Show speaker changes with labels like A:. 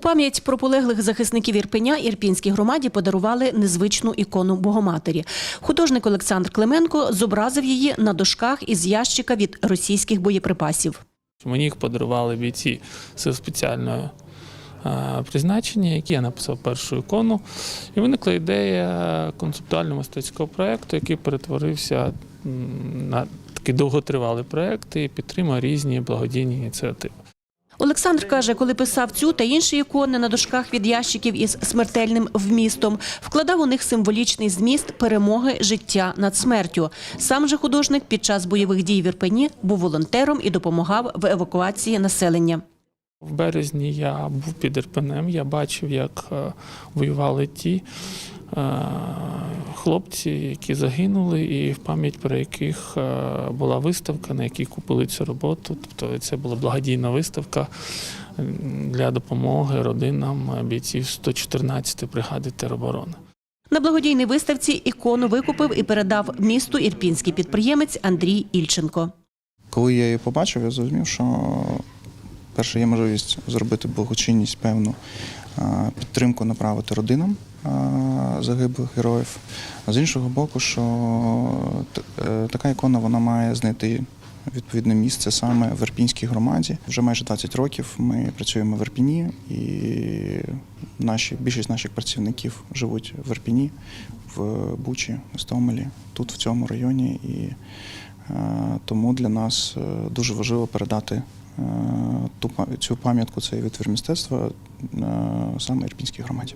A: пам'ять про полеглих захисників Ірпеня Ірпінській громаді подарували незвичну ікону Богоматері. Художник Олександр Клименко зобразив її на дошках із ящика від російських боєприпасів.
B: Мені їх подарували бійці сил спеціального е, призначення, які я написав першу ікону. І виникла ідея концептуально-мистецького проєкту, який перетворився на такий довготривалий проєкт і підтримує різні благодійні ініціативи.
A: Олександр каже, коли писав цю та інші ікони на дошках від ящиків із смертельним вмістом, вкладав у них символічний зміст перемоги життя над смертю. Сам же художник під час бойових дій в Ірпені був волонтером і допомагав в евакуації населення.
B: В березні я був під Ірпенем, я бачив, як е, воювали ті е, хлопці, які загинули, і в пам'ять про яких е, була виставка, на якій купили цю роботу. Тобто це була благодійна виставка для допомоги родинам бійців 114-ї бригади тероборони.
A: На благодійній виставці ікону викупив і передав місту ірпінський підприємець Андрій Ільченко.
C: Коли я її побачив, я зрозумів, що перше є можливість зробити благочинність певну підтримку направити родинам загиблих героїв. А з іншого боку, що е, така ікона вона має знайти відповідне місце саме в Ірпінській громаді. Вже майже 20 років ми працюємо в Ірпіні, і наші, більшість наших працівників живуть в Ірпіні, в Бучі, Гостомелі, тут в цьому районі. І Е, Тому для нас е, дуже важливо передати цю пам'ятку, цей витвір мистецтва е, саме Ірпінській громаді.